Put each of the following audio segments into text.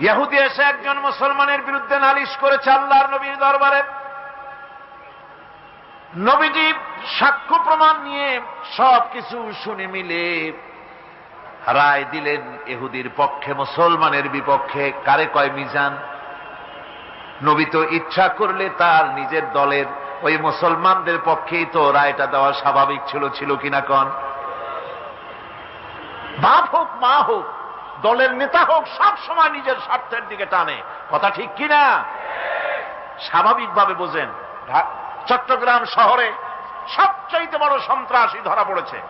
ইহুদি এসে একজন মুসলমানের বিরুদ্ধে নালিশ করেছে আল্লাহর নবীর দরবারে। নবীজি সাক্ষ্য প্রমাণ নিয়ে সব কিছু শুনে মিলে রায় দিলেন এহুদির পক্ষে, মুসলমানের বিপক্ষে, কারে কয় মিজান? নবী তো ইচ্ছা করলে তার নিজের দলের ওই মুসলমানদের পক্ষেই তো রায়টা দেওয়া স্বাভাবিক ছিল ছিল কিনা কন? বাপ হোক, মা হোক দলের নেতা হোক, সব সময় নিজের স্বার্থের দিকে টানে। কথা ঠিক কিনা? স্বাভাবিকভাবে বোঝেন। চট্টগ্রাম শহরে সবচাইতে বড় সন্ত্রাসী ধরা পড়েছে।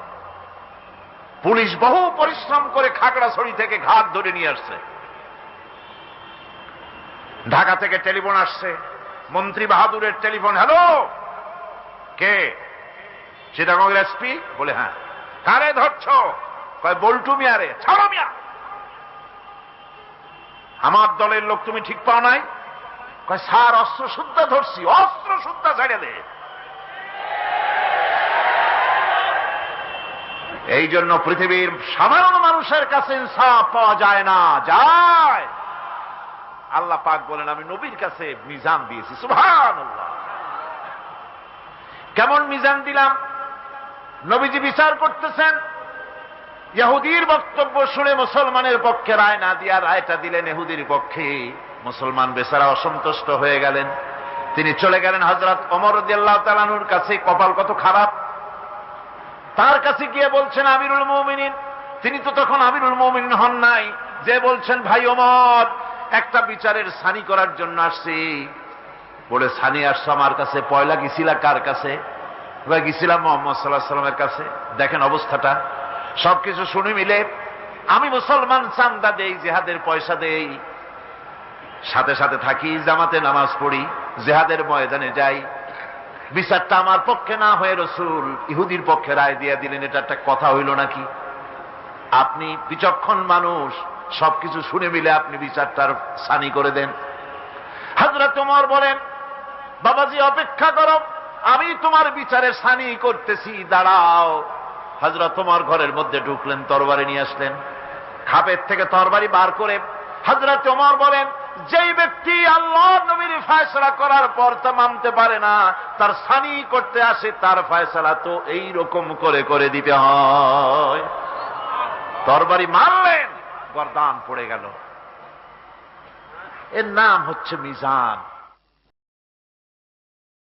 পুলিশ বহু পরিশ্রম করে খাগড়াছড়ি থেকে ঘাট ধরে নিয়ে আসছে। ঢাকা থেকে টেলিফোন আসছে। মন্ত্রী বাহাদুরের টেলিফোন, হ্যালো, কে? চিটাগঙ্গের এসপি? বলে হ্যাঁ। কারে ধরছ? কয়, বল্টু মিয়ারে। ছাড়ো মিয়া! আমার দলের লোক তুমি ঠিক পাও নাই? স্যার, অস্ত্র শুদ্ধা ধরছি, অস্ত্র শুদ্ধা ছেড়ে দে। এই জন্য পৃথিবীর সাধারণ মানুষের কাছে ইনসাফ পাওয়া যায় না, যায়। আল্লাহ পাক বলেন, আমি নবীর কাছে মিজান দিয়েছি সুভান কেমন মিজান দিলাম? নবীজি বিচার করতেছেন ইহুদির বক্তব্য শুনে মুসলমানের পক্ষে রায় না দিয়া রায়টা দিলেন ইহুদির পক্ষে। মুসলমান বেচারা অসন্তুষ্ট হয়ে গেলেন। তিনি চলে গেলেন হজরত অমর তালানুর কাছে। কপাল কত খারাপ। তার কাছে গিয়ে বলছেন, আমিরুল মৌমিনিন। তিনি তো তখন আমিরুল মৌমিনিন হন নাই। যে বলছেন, ভাই অমর একটা বিচারের সানি করার জন্য আসছি। বলে, সানি আসছো আমার কাছে? পয়লা গেছিলা কার কাছে? গেছিলাম মোহাম্মদ সাল্লাহ সাল্লামের কাছে। দেখেন অবস্থাটা। সবকিছু শুনে মিলে আমি মুসলমান চান্দা দেই, জেহাদের পয়সা দেই। সাথে সাথে থাকি, জামাতে নামাজ পড়ি, জেহাদের ময়দানে যাই। বিচারটা আমার পক্ষে না হয়ে রসুল ইহুদির পক্ষে রায় দিয়ে দিলেন, এটা একটা কথা হইল নাকি? আপনি বিচক্ষণ মানুষ, সবকিছু শুনে মিলে আপনি বিচারটার সানি করে দেন। হাজরা তোমার বলেন, বাবাজি, অপেক্ষা করো, আমি তোমার বিচারে সানি করতেছি, দাঁড়াও। হাজরা তোমার ঘরের মধ্যে ঢুকলেন, তরবারি নিয়ে আসলেন। খাপের থেকে তরবারি বার করে হাজরা তোমার বলেন, যেই ব্যক্তি আল্লাহ নবীর ফায়সলা করার পর তা মানতে পারে না, তার সানি করতে আসে, তার ফায়সলা তো এই রকম করে করে দিতে হয়। তরবারি মারলেন, গরদান পড়ে গেল। এর নাম হচ্ছে মিজান।